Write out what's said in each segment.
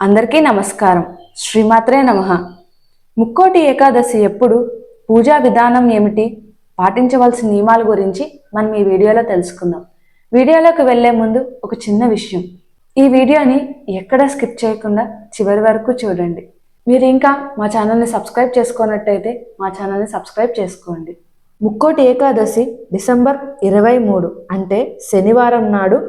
అందరికీ నమస్కారం. శ్రీమాత్రే నమ. ముక్కోటి ఏకాదశి ఎప్పుడు పూజా విధానం ఏమిటి? పాటించవలసిన నియమాల గురించి మనం ఈ వీడియోలో తెలుసుకుందాం. వీడియోలోకి వెళ్ళే ముందు ఒక చిన్న విషయం. ఈ వీడియోని ఎక్కడ స్కిప్ చేయకుండా చివరి వరకు చూడండి. మీరు ఇంకా మా ఛానల్ని సబ్స్క్రైబ్ చేసుకున్నట్టయితే మా ఛానల్ని సబ్స్క్రైబ్ చేసుకోండి. ముక్కోటి ఏకాదశి డిసెంబర్ ఇరవై మూడు అంటే శనివారం నాడు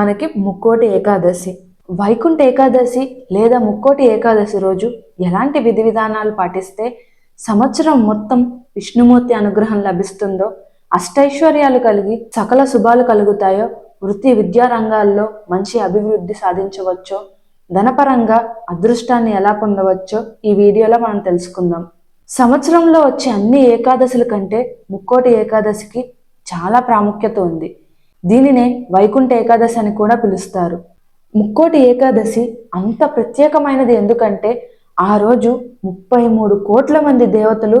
మనకి ముక్కోటి ఏకాదశి. వైకుంఠ ఏకాదశి లేదా ముక్కోటి ఏకాదశి రోజు ఎలాంటి విధి విధానాలు పాటిస్తే సంవత్సరం మొత్తం విష్ణుమూర్తి అనుగ్రహం లభిస్తుందో అష్టైశ్వర్యాలు కలిగి సకల శుభాలు కలుగుతాయో వృత్తి విద్యా రంగాల్లో మంచి అభివృద్ధి సాధించవచ్చో ధనపరంగా అదృష్టాన్ని ఎలా పొందవచ్చో ఈ వీడియోలో మనం తెలుసుకుందాం. సంవత్సరంలో వచ్చే అన్ని ఏకాదశుల కంటే ముక్కోటి ఏకాదశికి చాలా ప్రాముఖ్యత ఉంది. దీనినే వైకుంఠ ఏకాదశి అని కూడా పిలుస్తారు. ముక్కోటి ఏకాదశి అంత ప్రత్యేకమైనది ఎందుకంటే ఆ రోజు ముప్పై మూడు కోట్ల మంది దేవతలు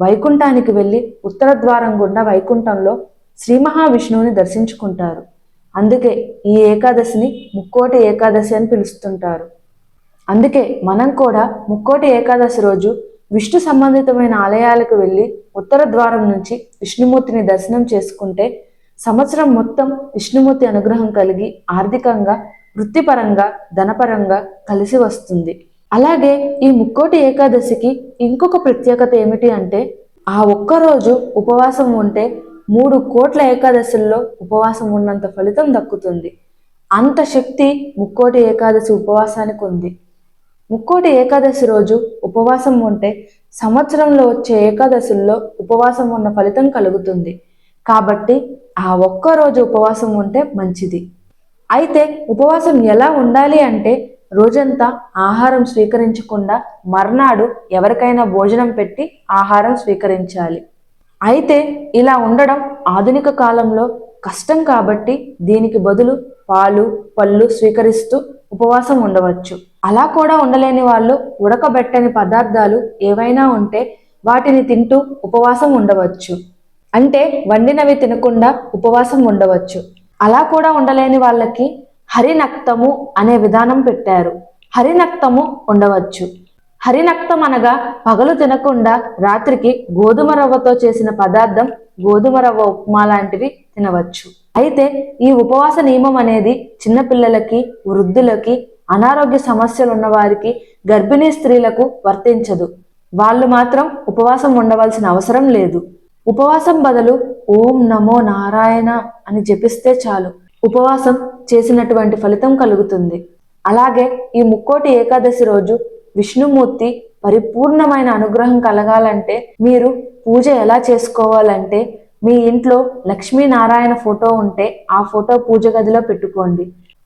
వైకుంఠానికి వెళ్ళి ఉత్తర ద్వారం గుండా వైకుంఠంలో శ్రీ మహావిష్ణువుని దర్శించుకుంటారు. అందుకే ఈ ఏకాదశిని ముక్కోటి ఏకాదశి అని పిలుస్తుంటారు. అందుకే మనం కూడా ముక్కోటి ఏకాదశి రోజు విష్ణు సంబంధితమైన ఆలయాలకు వెళ్ళి ఉత్తర ద్వారం నుంచి విష్ణుమూర్తిని దర్శనం చేసుకుంటే సంవత్సరం మొత్తం విష్ణుమూర్తి అనుగ్రహం కలిగి ఆర్థికంగా వృత్తిపరంగా ధనపరంగా కలిసి వస్తుంది. అలాగే ఈ ముక్కోటి ఏకాదశికి ఇంకొక ప్రత్యేకత ఏమిటి అంటే ఆ ఒక్కరోజు ఉపవాసం ఉంటే మూడు కోట్ల ఏకాదశుల్లో ఉపవాసం ఉన్నంత ఫలితం దక్కుతుంది. అంత శక్తి ముక్కోటి ఏకాదశి ఉపవాసానికి ఉంది. ముక్కోటి ఏకాదశి రోజు ఉపవాసం ఉంటే సంవత్సరంలో వచ్చే ఏకాదశుల్లో ఉపవాసం ఉన్న ఫలితం కలుగుతుంది. కాబట్టి ఆ ఒక్క రోజు ఉపవాసం ఉంటే మంచిది. అయితే ఉపవాసం ఎలా ఉండాలి అంటే రోజంతా ఆహారం స్వీకరించకుండా మర్నాడు ఎవరికైనా భోజనం పెట్టి ఆహారం స్వీకరించాలి. అయితే ఇలా ఉండడం ఆధునిక కాలంలో కష్టం కాబట్టి దీనికి బదులు పాలు పళ్ళు స్వీకరిస్తూ ఉపవాసం ఉండవచ్చు. అలా కూడా ఉండలేని వాళ్ళు ఉడకబెట్టని పదార్థాలు ఏవైనా ఉంటే వాటిని తింటూ ఉపవాసం ఉండవచ్చు. అంటే వండినవి తినకుండా ఉపవాసం ఉండవచ్చు. అలా కూడా ఉండలేని వాళ్ళకి హరినక్తము అనే విధానం పెట్టారు. హరినక్తము ఉండవచ్చు. హరినక్తం అనగా పగలు తినకుండా రాత్రికి గోధుమ రవ్వతో చేసిన పదార్థం గోధుమ రవ్వ ఉప్మా లాంటివి తినవచ్చు. అయితే ఈ ఉపవాస నియమం అనేది చిన్నపిల్లలకి వృద్ధులకి అనారోగ్య సమస్యలు ఉన్న వారికి గర్భిణీ స్త్రీలకు వర్తించదు. వాళ్ళు మాత్రం ఉపవాసం ఉండవలసిన అవసరం లేదు. ఉపవాసం బదులు ఓం నమో నారాయణ అని జపిస్తే చాలు. ఉపవాసం చేసినటువంటి ఫలితం కలుగుతుంది. అలాగే ఈ ముక్కోటి ఏకాదశి రోజు విష్ణుమూర్తి పరిపూర్ణమైన అనుగ్రహం కలగాలంటే మీరు పూజ ఎలా చేసుకోవాలంటే మీ ఇంట్లో లక్ష్మీనారాయణ ఫోటో ఉంటే ఆ ఫోటో పూజ గదిలో పెట్టుకోండి.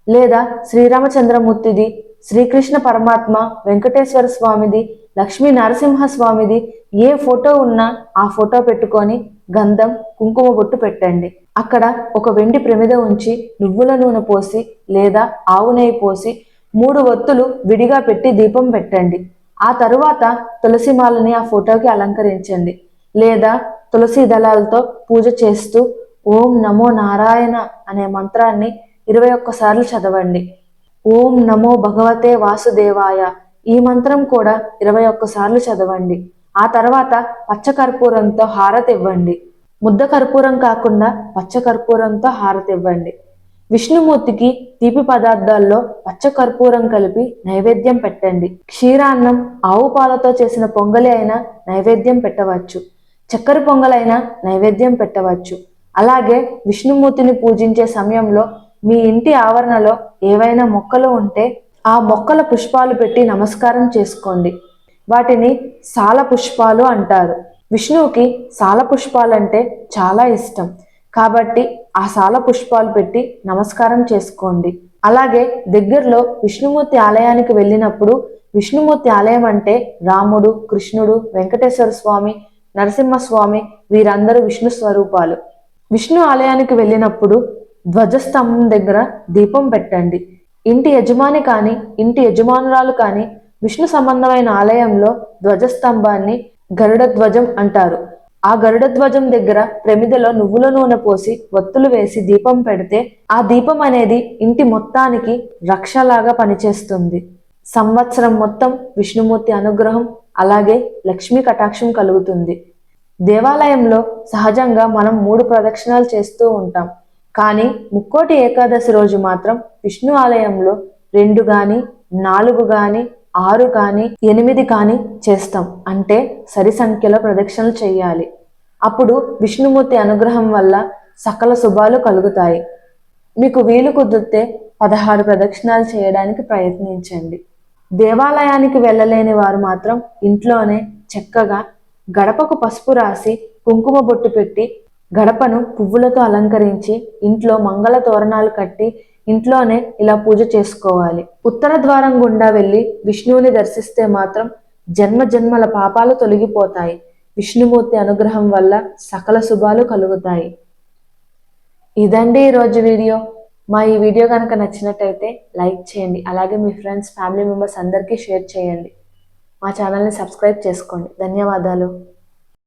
లేదా శ్రీరామచంద్రమూర్తిది శ్రీకృష్ణ పరమాత్మ వెంకటేశ్వర స్వామిది లక్ష్మీ నరసింహ స్వామిది ఏ ఫోటో ఉన్నా ఆ ఫోటో పెట్టుకొని గంధం కుంకుమ బొట్టు పెట్టండి. అక్కడ ఒక వెండి ప్రమిద ఉంచి నువ్వుల నూనె పోసి లేదా ఆవు నెయ్యి పోసి మూడు ఒత్తులు విడిగా పెట్టి దీపం పెట్టండి. ఆ తరువాత తులసి మాలని ఆ ఫోటోకి అలంకరించండి. లేదా తులసి దళాలతో పూజ చేస్తూ ఓం నమో నారాయణ అనే మంత్రాన్ని ఇరవై ఒక్కసార్లు చదవండి. ఓం నమో భగవతే వాసుదేవాయ ఈ మంత్రం కూడా ఇరవై ఒక్కసార్లు చదవండి. ఆ తర్వాత పచ్చ కర్పూరంతో హారతి ఇవ్వండి. ముద్ద కర్పూరం కాకుండా పచ్చ కర్పూరంతో హారతి ఇవ్వండి. విష్ణుమూర్తికి తీపి పదార్థాల్లో పచ్చ కర్పూరం కలిపి నైవేద్యం పెట్టండి. క్షీరాన్నం ఆవు పాలతో చేసిన పొంగలి అయినా నైవేద్యం పెట్టవచ్చు. చక్కెర పొంగలైనా నైవేద్యం పెట్టవచ్చు. అలాగే విష్ణుమూర్తిని పూజించే సమయంలో మీ ఇంటి ఆవరణలో ఏవైనా మొక్కలు ఉంటే ఆ మొక్కల పుష్పాలు పెట్టి నమస్కారం చేసుకోండి. వాటిని సాల పుష్పాలు అంటారు. విష్ణువుకి సాల పుష్పాలంటే చాలా ఇష్టం. కాబట్టి ఆ సాల పుష్పాలు పెట్టి నమస్కారం చేసుకోండి. అలాగే దగ్గరలో విష్ణుమూర్తి ఆలయానికి వెళ్ళినప్పుడు విష్ణుమూర్తి ఆలయం అంటే రాముడు కృష్ణుడు వెంకటేశ్వర స్వామి నరసింహస్వామి వీరందరూ విష్ణు స్వరూపాలు. విష్ణు ఆలయానికి వెళ్ళినప్పుడు ధ్వజస్తంభం దగ్గర దీపం పెట్టండి. ఇంటి యజమాని కానీ ఇంటి యజమానురాలు కానీ విష్ణు సంబంధమైన ఆలయంలో ధ్వజస్తంభాన్ని గరుడ ధ్వజం అంటారు. ఆ గరుడ ధ్వజం దగ్గర ప్రమిదలో నువ్వుల నూనె పోసి ఒత్తులు వేసి దీపం పెడితే ఆ దీపం అనేది ఇంటి మొత్తానికి రక్షలాగా పనిచేస్తుంది. సంవత్సరం మొత్తం విష్ణుమూర్తి అనుగ్రహం అలాగే లక్ష్మీ కటాక్షం కలుగుతుంది. దేవాలయంలో సహజంగా మనం మూడు ప్రదక్షిణాలు చేస్తూ ఉంటాం. కానీ ముక్కోటి ఏకాదశి రోజు మాత్రం విష్ణు ఆలయంలో రెండు గాని నాలుగు గాని ఆరు కానీ ఎనిమిది కానీ చేస్తాం. అంటే సరి సంఖ్యలో ప్రదక్షిణలు చేయాలి. అప్పుడు విష్ణుమూర్తి అనుగ్రహం వల్ల సకల శుభాలు కలుగుతాయి. మీకు వీలు కుదిరితే పదహారు ప్రదక్షిణాలు చేయడానికి ప్రయత్నించండి. దేవాలయానికి వెళ్ళలేని వారు మాత్రం ఇంట్లోనే చక్కగా గడపకు పసుపు రాసి కుంకుమ బొట్టు పెట్టి గడపను పువ్వులతో అలంకరించి ఇంట్లో మంగళ తోరణాలు కట్టి ఇంట్లోనే ఇలా పూజ చేసుకోవాలి. ఉత్తర ద్వారం గుండా వెళ్ళి విష్ణువుని దర్శిస్తే మాత్రం జన్మ జన్మల పాపాలు తొలగిపోతాయి. విష్ణుమూర్తి అనుగ్రహం వల్ల సకల శుభాలు కలుగుతాయి. ఇదండి ఈరోజు వీడియో. మా ఈ వీడియో కనుక నచ్చినట్టయితే లైక్ చేయండి. అలాగే మీ ఫ్రెండ్స్ ఫ్యామిలీ మెంబర్స్ అందరికీ షేర్ చేయండి. మా ఛానల్ని సబ్స్క్రైబ్ చేసుకోండి. ధన్యవాదాలు.